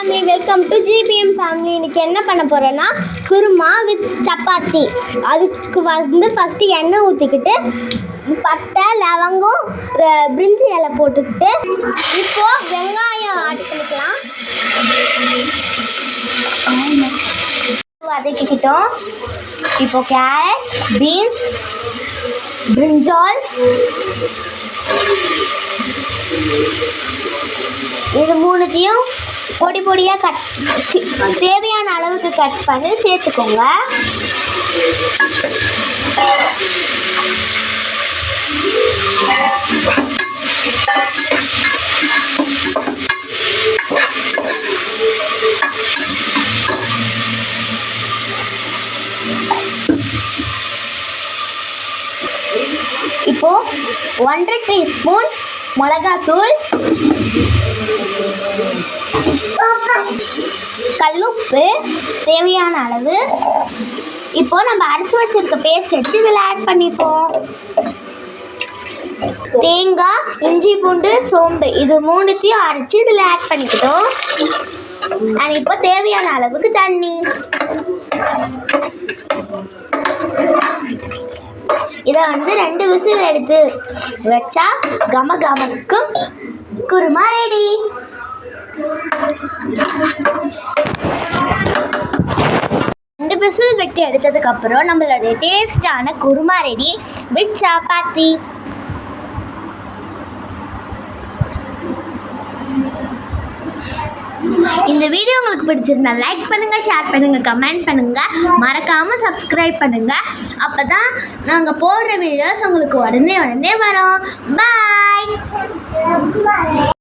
Family welcome to GBM family இன்னைக்கு என்ன பண்ண போகிறோன்னா குருமா வித் சப்பாத்தி. அதுக்கு வந்து ஃபஸ்ட்டு எண்ணெய் ஊற்றிக்கிட்டு பட்டை லவங்கம் பிரிஞ்சி இலை போட்டுக்கிட்டு இப்போ வெங்காயம் அடிச்சுக்கலாம் வதக்கிக்கிட்டோம். இப்போ கேரட் பீன்ஸ் பிரிஞ்சால் இது மூணுத்தையும் பொடி பொடியாக கட் தேவையான அளவுக்கு கட் பண்ணி சேர்த்துக்கோங்க. இப்போ ஒன்றரை டீஸ்பூன் மிளகாத்தூள். கல்லுப்பு தேவையான அளவு. இப்போ நம்ம அரைச்சி வச்சிருக்க பேஸ்ட் எடுத்து இதில் ஆட் பண்ணிப்போம். தேங்காய் இஞ்சி பூண்டு சோம்பு இது மூணுத்தையும் அரைச்சி இதில் ஆட் பண்ணிக்கிட்டோம். அண்ட் இப்போ தேவையான அளவுக்கு தண்ணி. இதை வந்து ரெண்டு விசில் எடுத்து வச்சா கம கமக்கும் குருமா ரெடி ரெண்டு பிசில் வெட்டி எடுத்ததுக்கப்புறம் நம்மளுடைய டேஸ்டான குருமா ரெடி வித் சப்பாத்தி. இந்த வீடியோ உங்களுக்கு பிடிச்சிருந்தா லைக் பண்ணுங்க ஷேர் பண்ணுங்க கமெண்ட் பண்ணுங்க. மறக்காம சப்ஸ்கிரைப் பண்ணுங்க. அப்பதான் நாங்க போடுற வீடியோஸ் உங்களுக்கு உடனே உடனே வரும். பாய்